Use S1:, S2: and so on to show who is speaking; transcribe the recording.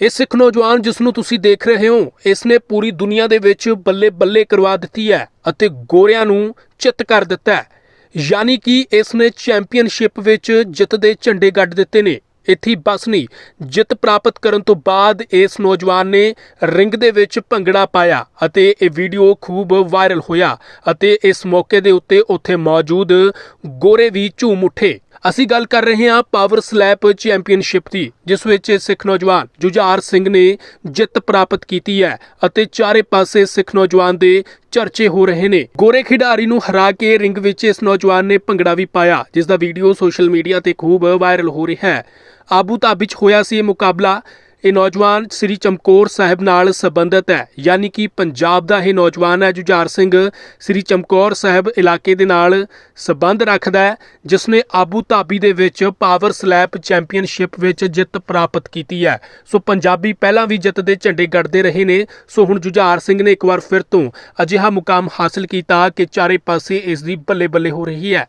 S1: ਇਹ ਸਿੱਖ ਨੌਜਵਾਨ ਜਿਸ ਨੂੰ ਤੁਸੀਂ ਦੇਖ ਰਹੇ ਹੋ, ਇਸ ਨੇ ਪੂਰੀ ਦੁਨੀਆ ਦੇ ਵਿੱਚ ਬੱਲੇ ਬੱਲੇ ਕਰਵਾ ਦਿੱਤੀ ਹੈ ਅਤੇ ਗੋਰਿਆਂ ਨੂੰ ਚਿੱਤ ਕਰ ਦਿੱਤਾ ਹੈ। ਯਾਨੀ ਕਿ ਇਸ ਨੇ ਚੈਂਪੀਅਨਸ਼ਿਪ ਵਿੱਚ ਜਿੱਤ ਦੇ ਝੰਡੇ ਗੱਡ ਦਿੱਤੇ ਨੇ। ਇੱਥੇ ਬਸ ਨਹੀਂ, ਜਿੱਤ ਪ੍ਰਾਪਤ ਕਰਨ ਤੋਂ ਬਾਅਦ ਇਸ ਨੌਜਵਾਨ ਨੇ ਰਿੰਗ ਦੇ ਵਿੱਚ ਭੰਗੜਾ ਪਾਇਆ ਅਤੇ ਇਹ ਵੀਡੀਓ ਖੂਬ ਵਾਇਰਲ ਹੋਇਆ ਅਤੇ ਇਸ ਮੌਕੇ ਦੇ ਉੱਤੇ ਉੱਥੇ ਮੌਜੂਦ ਗੋਰੇ ਵੀ ਝੂਮ ਉੱਠੇ। ਅਸੀਂ ਗੱਲ ਕਰ ਰਹੇ ਹਾਂ ਪਾਵਰ ਸਲੈਪ ਚੈਂਪੀਅਨਸ਼ਿਪ ਦੀ, ਜਿਸ ਵਿੱਚ ਸਿੱਖ ਨੌਜਵਾਨ ਜੁਝਾਰ ਸਿੰਘ ਨੇ ਜਿੱਤ ਪ੍ਰਾਪਤ ਕੀਤੀ ਹੈ ਅਤੇ ਚਾਰੇ ਪਾਸੇ ਸਿੱਖ ਨੌਜਵਾਨ ਦੇ ਚਰਚੇ ਹੋ ਰਹੇ ਨੇ। ਗੋਰੇ ਖਿਡਾਰੀ ਨੂੰ ਹਰਾ ਕੇ ਰਿੰਗ ਵਿੱਚ ਇਸ ਨੌਜਵਾਨ ਨੇ ਭੰਗੜਾ ਵੀ ਪਾਇਆ, ਜਿਸ ਦਾ ਵੀਡੀਓ ਸੋਸ਼ਲ ਮੀਡੀਆ ਤੇ ਖੂਬ ਵਾਇਰਲ ਹੋ ਰਿਹਾ ਹੈ। ਆਬੂ ਧਾਬੀ ਵਿੱਚ ਹੋਇਆ ਸੀ ਇਹ ਮੁਕਾਬਲਾ। ਇਹ ਨੌਜਵਾਨ ਸ੍ਰੀ ਚਮਕੌਰ ਸਾਹਿਬ ਨਾਲ ਸੰਬੰਧਿਤ ਹੈ। ਯਾਨੀ ਕਿ ਪੰਜਾਬ ਦਾ ਇਹ ਨੌਜਵਾਨ ਹੈ, ਜੁਝਾਰ ਸਿੰਘ ਸ੍ਰੀ ਚਮਕੌਰ ਸਾਹਿਬ ਇਲਾਕੇ ਦੇ ਨਾਲ ਸੰਬੰਧ ਰੱਖਦਾ ਹੈ ਜਿਸ ਨੇ ਆਬੂ ਧਾਬੀ ਦੇ ਵਿੱਚ ਪਾਵਰ ਸਲੈਪ ਚੈਂਪੀਅਨਸ਼ਿਪ ਵਿੱਚ ਜਿੱਤ ਪ੍ਰਾਪਤ ਕੀਤੀ ਹੈ। ਸੋ ਪੰਜਾਬੀ ਪਹਿਲਾਂ ਵੀ ਜਿੱਤ ਦੇ ਝੰਡੇ ਗੱਡਦੇ ਰਹੇ ਨੇ। ਸੋ ਹੁਣ ਜੁਝਾਰ ਸਿੰਘ ਨੇ ਇੱਕ ਵਾਰ ਫਿਰ ਤੋਂ ਅਜਿਹਾ ਮੁਕਾਮ ਹਾਸਲ ਕੀਤਾ ਕਿ ਚਾਰੇ ਪਾਸੇ ਇਸ ਦੀ ਬੱਲੇ ਬੱਲੇ ਹੋ ਰਹੀ ਹੈ।